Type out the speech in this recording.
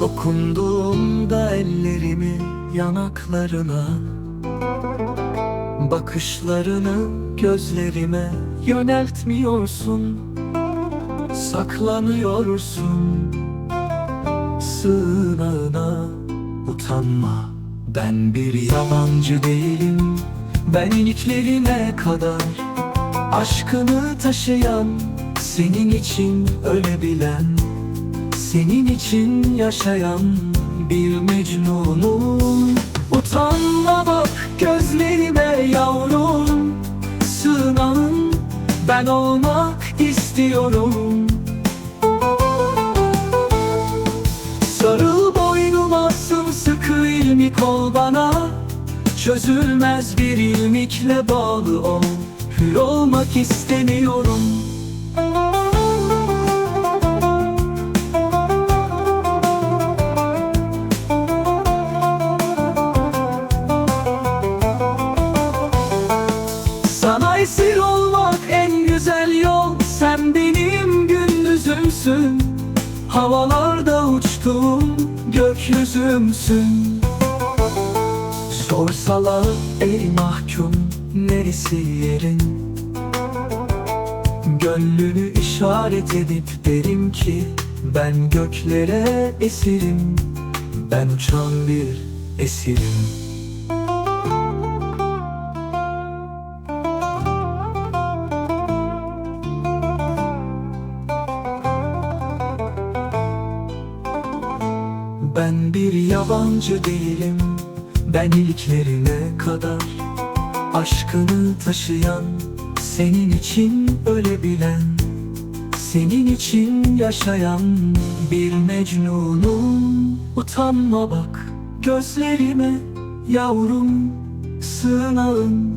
Dokunduğumda ellerimi yanaklarına Bakışlarını gözlerime yöneltmiyorsun Saklanıyorsun. Sığınağına Utanma. Ben bir yalancı değilim. Ben Benliklerine kadar Aşkını taşıyan Senin için ölebilen senin için yaşayan Bir mecnunum. Utanma bak gözlerime yavrum. Sığınağın ben olmak istiyorum. Sarıl boynuma sımsıkı ilmik ol bana. Çözülmez bir ilmikle bağlı ol. Hür olmak istemiyorum gündüzümsün Havalarda uçtuğum gökyüzümsün. Sorsalar ey mahkum neresi yerin? Gönlünü işaret edip derim ki Ben göklere esirim. Ben uçan bir esirim Ben bir yabancı değilim. Ben ilklerine kadar Aşkını taşıyan Senin için ölebilen Senin için yaşayan Bir mecnunum. Utanma bak gözlerime Yavrum sığınağın